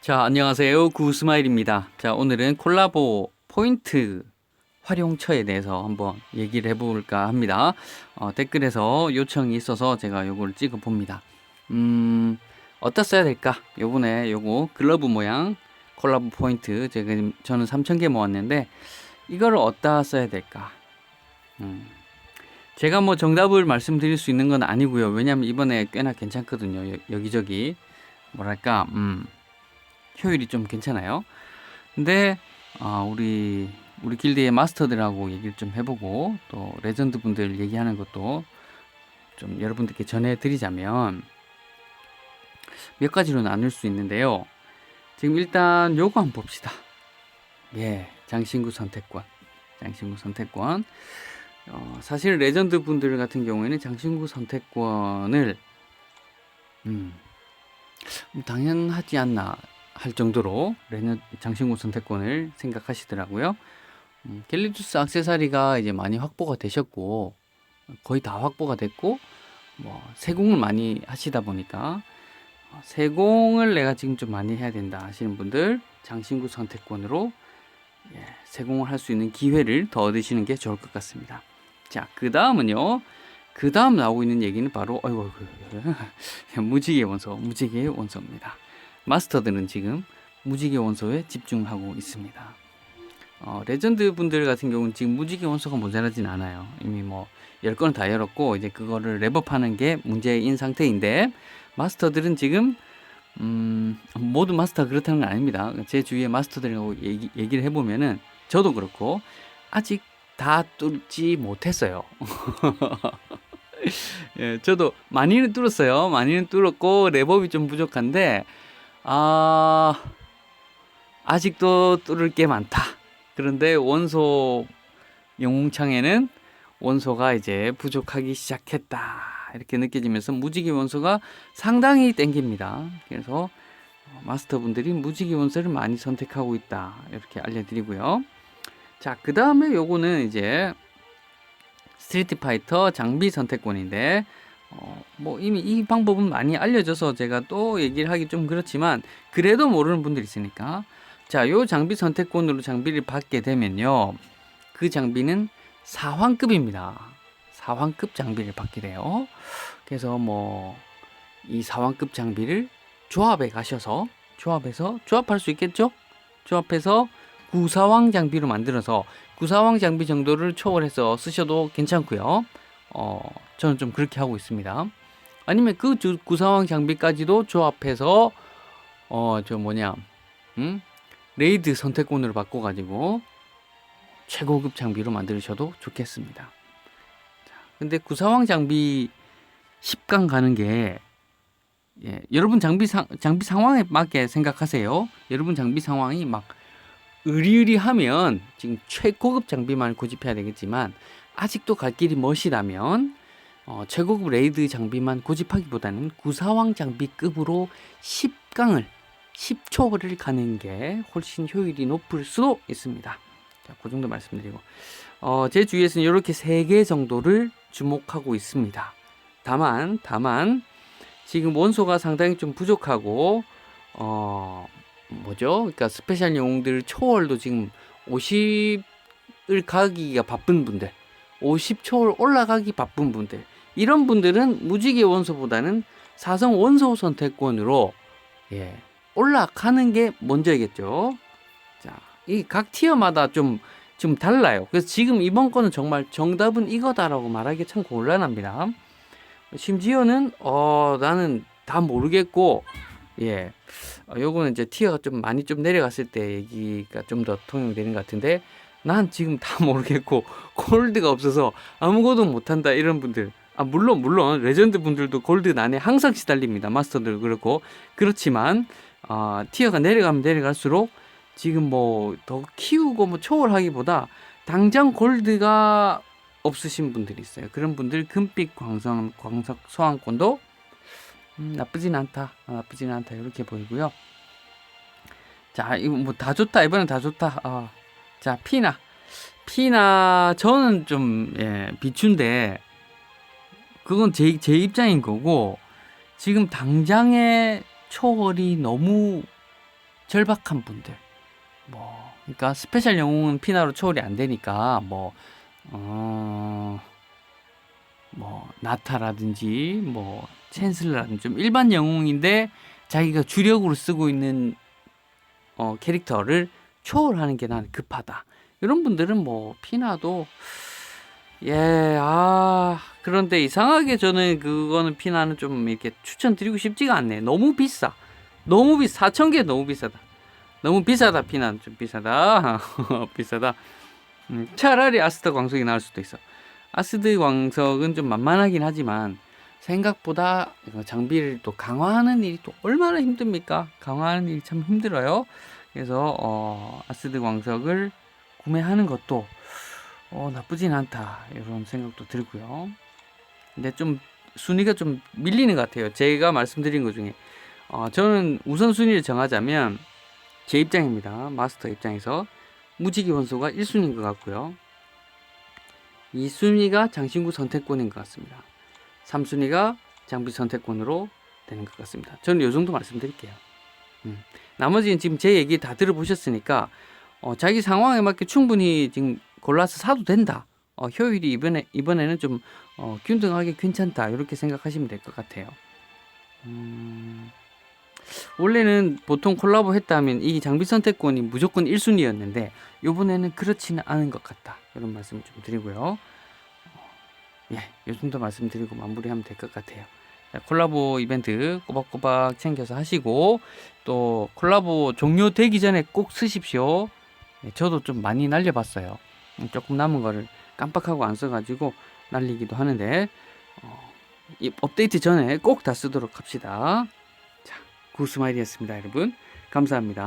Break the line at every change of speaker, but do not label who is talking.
자, 안녕하세요. 구스마일입니다. 자, 오늘은 콜라보 포인트 활용처에 대해서 한번 얘기를 해볼까 합니다. 어, 댓글에서 요청이 있어서 제가 요거를 찍어 봅니다. 음, 어디다 써야 될까? 요번에 요거 글러브 모양 콜라보 포인트 제가 저는 3,000개 모았는데 이거를 어디다 써야 될까? 음, 제가 뭐 정답을 말씀드릴 수 있는 건 아니고요. 왜냐면 이번에 꽤나 괜찮거든요. 여, 여기저기 뭐랄까, 음, 효율이 좀 괜찮아요. 근데 아, 우리 우리 길드의 마스터들하고 얘기를 좀 해보고 또 레전드 분들 얘기하는 것도 좀 여러분들께 전해드리자면 몇 가지로 나눌 수 있는데요. 지금 일단 요거 한번 봅시다. 예, 장신구 선택권, 장신구 선택권. 어, 사실 레전드 분들 같은 경우에는 장신구 선택권을 음, 당연하지 않나 할 정도로 레는 장신구 선택권을 생각하시더라고요. 음, 갤리투스 악세사리가 이제 많이 확보가 되셨고 거의 다 확보가 됐고 뭐 세공을 많이 하시다 보니까 어, 세공을 내가 지금 좀 많이 해야 된다 하시는 분들 장신구 선택권으로 예, 세공을 할 수 있는 기회를 더 얻으시는 게 좋을 것 같습니다. 자, 그 다음은요. 그 다음 나오고 있는 얘기는 바로 어이구 무지개 원소, 무지개 원소입니다. 마스터들은 지금 무지개 원소에 집중하고 있습니다. 어, 레전드 분들 같은 경우는 지금 무지개 원소가 모자라진 않아요. 이미 뭐 10건을 다 열었고 이제 그거를 랩업하는 게 문제인 상태인데 마스터들은 지금 음, 모든 마스터가 그렇다는 건 아닙니다. 제 주위에 마스터들하고 얘기, 얘기를 해보면은 저도 그렇고 아직 다 뚫지 못했어요. 예, 저도 많이는 뚫었어요. 많이는 뚫었고 랩업이 좀 부족한데 아 아직도 뚫을 게 많다. 그런데 원소 영웅창에는 원소가 이제 부족하기 시작했다. 이렇게 느껴지면서 무지개 원소가 상당히 땡깁니다. 그래서 마스터분들이 무지개 원소를 많이 선택하고 있다. 이렇게 알려드리고요. 자, 그 다음에 요거는 이제 스트리트 파이터 장비 선택권인데, 어, 뭐 이미 이 방법은 많이 알려져서 제가 또 얘기를 하기 좀 그렇지만, 그래도 모르는 분들이 있으니까. 자, 요 장비 선택권으로 장비를 받게 되면요. 그 장비는 4황급입니다. 4황급 장비를 받게 돼요. 그래서 뭐, 이 4황급 장비를 조합에 가셔서, 조합해서, 조합할 수 있겠죠? 조합해서 구사왕 장비로 만들어서 구사왕 장비 정도를 초월해서 쓰셔도 괜찮고요. 어, 저는 좀 그렇게 하고 있습니다. 아니면 그 주- 구사왕 장비까지도 조합해서 어, 저 뭐냐, 음? 레이드 선택권으로 바꿔가지고 최고급 장비로 만드셔도 좋겠습니다. 자, 근데 구사왕 장비 10강 가는 게 예, 여러분 장비 상, 장비 상황에 맞게 생각하세요. 여러분 장비 상황이 막 의리의리하면 지금 최고급 장비만 고집해야 되겠지만 아직도 갈 길이 멋이라면 어, 최고급 레이드 장비만 고집하기보다는 구사왕 장비급으로 10강을 10초를 가는 게 훨씬 효율이 높을 수도 있습니다. 자, 그 정도 말씀드리고 어, 제 주위에서는 이렇게 세개 정도를 주목하고 있습니다. 다만 다만 지금 원소가 상당히 좀 부족하고 어, 뭐죠? 그러니까 스페셜 영웅들 초월도 지금 50을 가기가 바쁜 분들, 50초월 올라가기 바쁜 분들, 이런 분들은 무지개 원소보다는 사성 원소 선택권으로 예, 올라가는 게 먼저겠죠. 자, 이 각 티어마다 좀, 좀 달라요. 그래서 지금 이번 거는 정말 정답은 이거다라고 말하기 참 곤란합니다. 심지어는, 어, 나는 다 모르겠고, 예. 어, 요거는 이제 티어가 좀 많이 좀 내려갔을 때 얘기가 좀 더 통용되는 것 같은데 난 지금 다 모르겠고 골드가 없어서 아무것도 못한다 이런 분들 아 물론 물론 레전드 분들도 골드 난에 항상 시달립니다 마스터들 그렇고 그렇지만 아 티어가 내려가면 내려갈수록 지금 뭐 더 키우고 뭐 초월하기보다 당장 골드가 없으신 분들이 있어요 그런 분들 금빛 광선 광석 소환권도 음, 나쁘진 않다. 아, 나쁘진 않다. 이렇게 보이고요. 자, 이거 뭐 다 좋다. 이번엔 다 좋다. 아, 자, 피나. 피나, 저는 좀, 예, 비추인데, 그건 제, 제 입장인 거고, 지금 당장의 초월이 너무 절박한 분들 뭐 그러니까 스페셜 영웅은 피나로 초월이 안 되니까 뭐 어, 뭐 나타라든지 뭐 챈슬러라든지 좀 일반 영웅인데 자기가 주력으로 쓰고 있는 어, 캐릭터를 초월하는 게난 급하다. 이런 분들은 뭐 피나도 예, 아, 그런데 이상하게 저는 그거는 피나는 좀 이렇게 추천드리고 싶지가 않네. 너무 비싸. 너무 비싸. 4,000개 너무 비싸다. 너무 비싸다, 피나는 좀 비싸다. 비싸다. 음, 차라리 아스드 광석이 나을 수도 있어. 아스드 광석은 좀 만만하긴 하지만 생각보다 장비를 또 강화하는 일이 또 얼마나 힘듭니까? 강화하는 일이 참 힘들어요. 그래서 어, 아스드 광석을 구매하는 것도 어, 나쁘진 않다 이런 생각도 들고요. 근데 좀 순위가 좀 밀리는 것 같아요. 제가 말씀드린 것 중에 어, 저는 우선 순위를 정하자면 제 입장입니다. 마스터 입장에서 무지개 원소가 1순위인 것 같고요. 2순위가 장신구 선택권인 것 같습니다. 3순위가 장비 선택권으로 되는 것 같습니다. 저는 이 정도 말씀드릴게요. 음. 나머지는 지금 제 얘기 다 들어보셨으니까 어, 자기 상황에 맞게 충분히 지금 골라서 사도 된다. 어, 효율이 이번에 이번에는 좀 어, 균등하게 괜찮다 이렇게 생각하시면 될 것 같아요. 음, 원래는 보통 콜라보 했다면 이 장비 선택권이 무조건 1순위였는데 이번에는 그렇지는 않은 것 같다 이런 말씀을 좀 드리고요. 어, 예, 이 정도 말씀드리고 마무리하면 될 것 같아요. 자, 콜라보 이벤트 꼬박꼬박 챙겨서 하시고 또 콜라보 종료되기 전에 꼭 쓰십시오. 예, 저도 좀 많이 날려봤어요. 음, 조금 남은 거를 깜빡하고 안 써가지고 날리기도 하는데 어, 이 업데이트 전에 꼭 다 쓰도록 합시다. 자, 구스마일이었습니다, 여러분. 감사합니다.